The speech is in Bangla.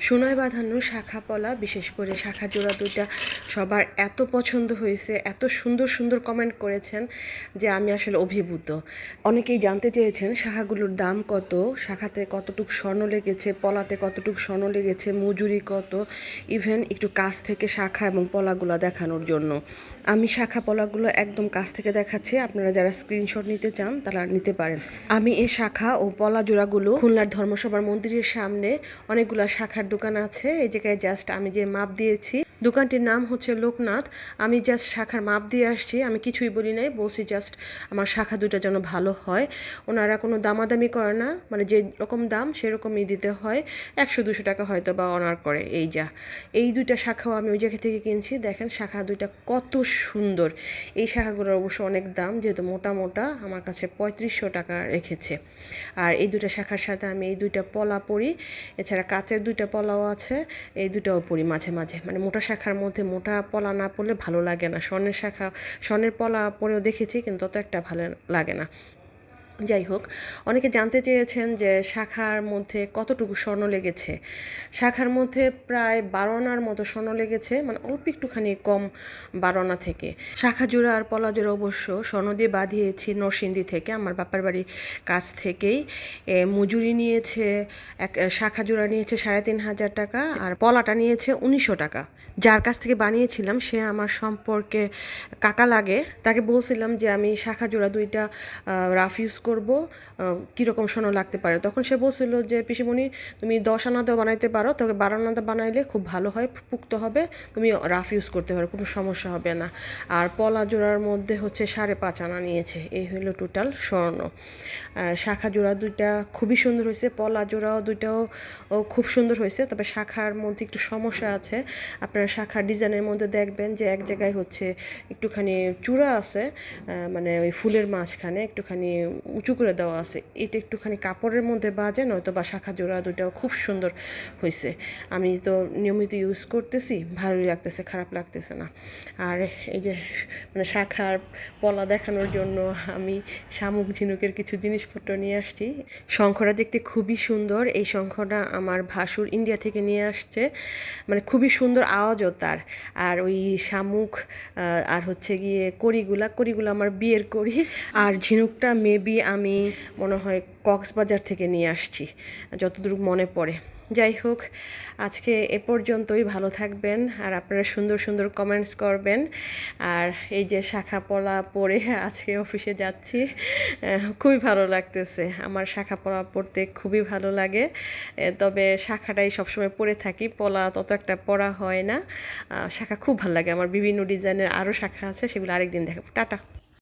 সোনায় বাঁধানো শাখা পলা, বিশেষ করে শাখা জোড়া দুইটা সবার এত পছন্দ হয়েছে, এত সুন্দর সুন্দর কমেন্ট করেছেন যে আমি আসলে অভিভূত। অনেকেই জানতে চেয়েছেন শাখাগুলোর দাম কত, শাখাতে কতটুক স্বর্ণ লেগেছে, পলাতে কতটুক স্বর্ণ লেগেছে, মজুরি কত ইভেন একটু কাছ থেকে শাখা এবং পলাগুলো দেখানোর জন্য। আমি শাখা পলাগুলো একদম কাছ থেকে দেখাচ্ছি, আপনারা যারা স্ক্রিনশট নিতে চান তারা নিতে পারেন। আমি এই শাখা ও পলা জোড়াগুলো খুলনার ধর্মসভার মন্দিরের সামনে অনেকগুলো শাখার দোকান আছে এই জায়গায় জাস্ট আমি যে মাপ দিয়েছি দোকানটির নাম হচ্ছে লোকনাথ। আমি জাস্ট শাখার মাপ দিয়ে আসছি। আমি কিছুই বলি নাই, বলছি জাস্ট আমার শাখা দুটা যেন ভালো হয়। ওনারা কোনো দামাদামি করে না মানে যে রকম দাম সেরকমই দিতে হয়। একশো, দুশো টাকা হয়তো বা অনার করে, এই যা। এই দুইটা শাখাও আমি ওই জায়গা থেকে কিনছি। দেখেন শাখা দুইটা কত সুন্দর। এই শাখাগুলোর অবশ্য অনেক দাম, যেহেতু মোটা মোটা, আমার কাছে পঁয়ত্রিশশো টাকা রেখেছে। আর এই দুইটা শাখার সাথে আমি এই দুইটা পলা পরি। এছাড়া কাচের দুইটা পলাও আছে, এই দুটাও পরি মাঝে মাঝে। মানে মোটা শাখার মধ্যে মোটা পলা না পড়লে ভালো লাগে না। স্বর্ণের শাখা, স্বর্ণের পলা পরেও দেখেছি, কিন্তু তত একটা ভালো লাগে না। যাই হোক অনেকে জানতে চেয়েছেন যে শাখার মধ্যে কতটুকু স্বর্ণ লেগেছে। শাখার মধ্যে প্রায় বারো আনার মতো স্বর্ণ লেগেছে মানে অল্প একটুখানি কম বারো আনা থেকে। শাখা জোড়া আর পলা জোড়া অবশ্য স্বর্ণ দিয়ে বাঁধিয়েছি নরসিংদী থেকে, আমার বাপার বাড়ির কাছ থেকেই। মজুরি নিয়েছে, এক শাখা জোড়া নিয়েছে সাড়ে তিন হাজার টাকা আর পলাটা নিয়েছে উনিশশো টাকা। যার কাছ থেকে বানিয়েছিলাম, সে আমার সম্পর্কে কাকা লাগে। তাকে বলছিলাম যে আমি শাখা জোড়া দুইটা রাফ ইউজ করব কীরকম সোনা লাগতে পারে। তখন সে বলছিল যে, পিসিমণি, তুমি দশ আনাতেও বানাইতে পারো, তবে বারো আনাতে বানাইলে খুব ভালো হয় পুক্ত হবে, তুমি রাফ ইউজ করতে পারো, কোনো সমস্যা হবে না। আর পলা জোড়ার মধ্যে হচ্ছে সাড়ে পাঁচ আনা নিয়েছে, এই হলো টোটাল স্বর্ণ। শাখা জোড়া দুইটা খুবই সুন্দর হয়েছে, পলা জোড়াও দুইটাও খুব সুন্দর হয়েছে, তবে শাখার মধ্যে একটু সমস্যা আছে। আপনারা শাখার ডিজাইনের মধ্যে দেখবেন যে, এক জায়গায় হচ্ছে একটুখানি চূড়া আছে মানে ওই ফুলের মাঝখানে একটুখানি উঁচু করে দেওয়া আছে। এটা একটুখানি কাপড়ের মধ্যে বাজে, নয়তো বা শাখা জোড়া দুইটাও খুব সুন্দর হয়েছে আমি তো নিয়মিত ইউজ করতেছি, ভালোই লাগতেছে, খারাপ লাগতেছে না। আর এই যে মানে শাখার পলা দেখানোর জন্য আমি শামুক, ঝিনুকের কিছু জিনিসপত্র নিয়ে আসছি। শঙ্খটা দেখতে খুবই সুন্দর। এই শঙ্খটা আমার ভাসুর ইন্ডিয়া থেকে নিয়ে আসছে। মানে খুবই সুন্দর আওয়াজও তার। আর ওই শামুক আর হচ্ছে গিয়ে কড়িগুলা, কড়িগুলো আমার বিয়ের করি আর ঝিনুকটা মেবি আমি মনে হয় কক্সবাজার থেকে নিয়ে আসছি, যতদূর মনে পড়ে। যাই হোক, আজকে এ পর্যন্তই, ভালো থাকবেন আর আপনারা সুন্দর সুন্দর কমেন্টস করবেন। আর এই যে শাখা পলা পরে আজকে অফিসে যাচ্ছি খুবই ভালো লাগতেছে। আমার শাখা পলা পড়তে খুবই ভালো লাগে। তবে শাখাটাই সবসময় পরে থাকি, পলা তত একটা পড়া হয় না। শাখা খুব ভালো লাগে। আমার বিভিন্ন ডিজাইনের আরও শাখা আছে, সেগুলো আরেকদিন দেখাবো। টাটা।